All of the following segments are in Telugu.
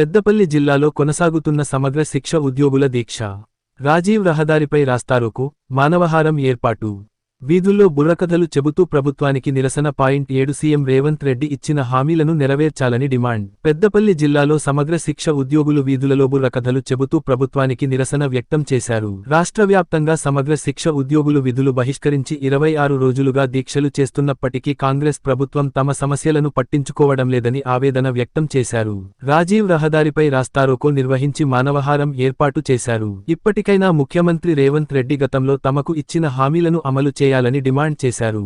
పెద్దపల్లి జిల్లాలో కొనసాగుతున్న సమగ్ర శిక్ష ఉద్యోగుల దీక్ష. రాజీవ్ రహదారిపై రాస్తారోకు మానవహారం ఏర్పాటు. వీధుల్లో బుర్రకథలు చెబుతూ ప్రభుత్వానికి నిరసన పాయింట్ ఏడు సీఎం రేవంత్ రెడ్డి ఇచ్చిన హామీలను నెరవేర్చాలని డిమాండ్. పెద్దపల్లి జిల్లాలో సమగ్ర శిక్ష ఉద్యోగులు వీధులలో బుర్రకథలు చెబుతూ ప్రభుత్వానికి నిరసన వ్యక్తం చేశారు. రాష్ట్ర వ్యాప్తంగా సమగ్ర శిక్ష ఉద్యోగులు విధులు బహిష్కరించి ఇరవై ఆరు రోజులుగా దీక్షలు చేస్తున్నప్పటికీ కాంగ్రెస్ ప్రభుత్వం తమ సమస్యలను పట్టించుకోవడం లేదని ఆవేదన వ్యక్తం చేశారు. రాజీవ్ రహదారిపై రాస్తారోకో నిర్వహించి మానవహారం ఏర్పాటు చేశారు. ఇప్పటికైనా ముఖ్యమంత్రి రేవంత్ రెడ్డి గతంలో తమకు ఇచ్చిన హామీలను అమలు చేయాలని డిమాండ్ చేశారు.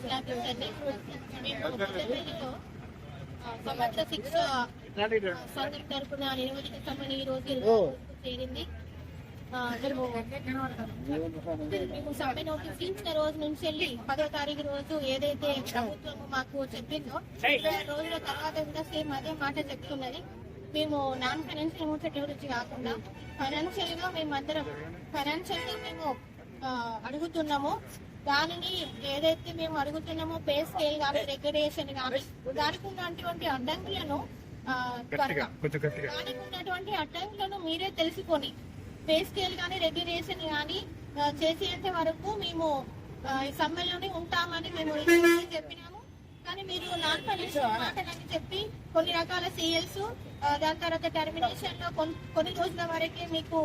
ఊరిలో మేము శిక్ష సంఘం తరపున నిరవధిక సమ్మెని ఈ రోజు చేరింది మేము సమ్మె నోటీస్ ఇచ్చిన రోజు నుంచి వెళ్ళి పదో తారీఖు రోజు ఏదైతే ప్రభుత్వం మాకు చెప్పిందో రోజుల తర్వాత కూడా సేమ్ అదే మాట చెప్తున్నది మేము నాన్ ఫైనాన్షియల్ అమౌంట్ గురించి కాకుండా ఫైనాన్షియల్గా మేము అందరం ఫైనాన్షియల్గా మేము అడుగుతున్నాము. దానిని ఏదైతే మేము అడుగుతున్నామో పే స్కేల్ కానీ రెగ్యులేషన్ కానీ దానికి ఉన్నటువంటి అడ్డంకులను దానికి ఉన్నటువంటి అడ్డంకులను మీరే తెలుసుకొని పే స్కేల్ కానీ రెగ్యులేషన్ కానీ చేసేంత వరకు మేము సమ్మెలోనే ఉంటామని మేము చెప్పినాము. కానీ మీరు నాన్ ఫైనాన్షియల్ మాటలని చెప్పి కొన్ని రకాల సీఎల్స్ దాని తర్వాత టర్మినేషన్లో కొన్- కొన్ని రోజుల వరకే మీకు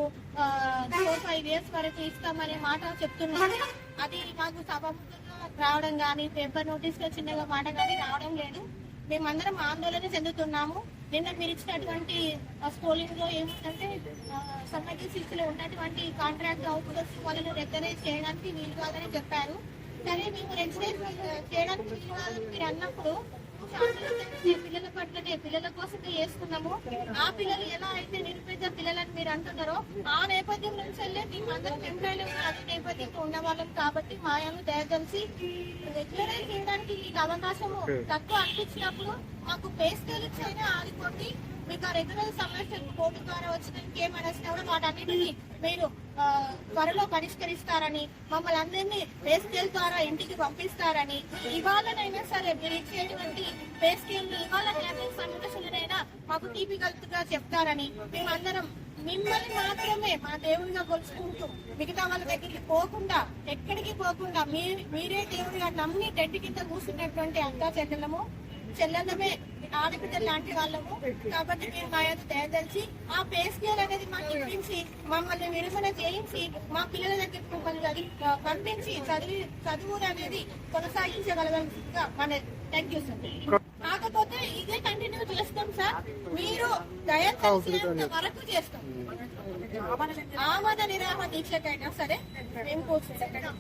ఫోర్ ఫైవ్ ఇయర్స్ వరకు ఇస్తామనే మాట చెప్తున్నారు. అది మాకు సభాముఖంగా రావడం కానీ పేపర్ నోటీస్లో చిన్నగా మాట కానీ రావడం లేదు. మేమందరం ఆందోళన చెందుతున్నాము. నిన్న మీరు ఇచ్చినటువంటి స్కూలింగ్లో ఏముందంటే ఆ, సమ్మతి శిక్షలో ఉన్నటువంటి కాంట్రాక్ట్ అవుట్పుట్స్ వాళ్ళని రెగ్యులైజ్ చేయడానికి వీలు కాదని చెప్పారు. సరే మేము రెగ్యులైజ్ చేయడానికి మీరు అన్నప్పుడు పిల్లల పట్లనే పిల్లల కోసమే చేసుకున్నాము ఆ పిల్లలు ఎలా అయితే నిరుపేద పిల్లలని మీరు అంటున్నారో ఆ నేపథ్యం నుంచి వెళ్ళే మేము అందరం ఎంప్లాయీలు అదే నేపథ్యంలో ఉన్న వాళ్ళం కాబట్టి మాయాలు దయదలిసి రెగ్యులరైజ్ చేయడానికి మీకు అవకాశము తక్కువ అనిపించినప్పుడు మాకు పే స్కేల్ ఇచ్చైనా ఆదుకోండి మీకు ఆ రెగ్యులర్ సమస్యలు కోర్టు ద్వారా వచ్చిన ఇంకేమైనా కూడా వాటన్నిటిని మీరు త్వరలో పరిష్కరిస్తారని మమ్మల్ని అందరినీ పే స్కేల్ ద్వారా ఇంటికి పంపిస్తారని ఇవాళనైనా సరే మీరు ఇచ్చేటువంటి పే స్కేల్ ఇవాళ అన్ని మాకు టీపీ చెప్తారని మేమందరం మిమ్మల్ని మాత్రమే మా దేవుడిగా కొలుచుకుంటూ మిగతా వాళ్ళ దగ్గరికి పోకుండా ఎక్కడికి పోకుండా మీ- మీరే దేవుడిగా నమ్మి టెంట్ కింద కూర్చున్నటువంటి అంతా చెల్లెలము చెల్లెలమే ఆడపిల్ల లాంటి వాళ్ళము. కాబట్టి మీరు మా యొక్క దయదలిచి ఆ పే స్కేల్ అనేది మాకు మమ్మల్ని విడుదల చేయించి మా పిల్లల దగ్గరికి మమ్మల్ని పంపించి చదివి చదువు అనేది కొనసాగించగలగా మన థ్యాంక్ యూ సార్ కాకపోతే ఇదే కంటిన్యూ చేస్తాం సార్. మీరు దయచేసినంత వరకు చేస్తాం. ఆమద నిరామ దీక్షకైనా సరే మేము కూర్చుంటాం.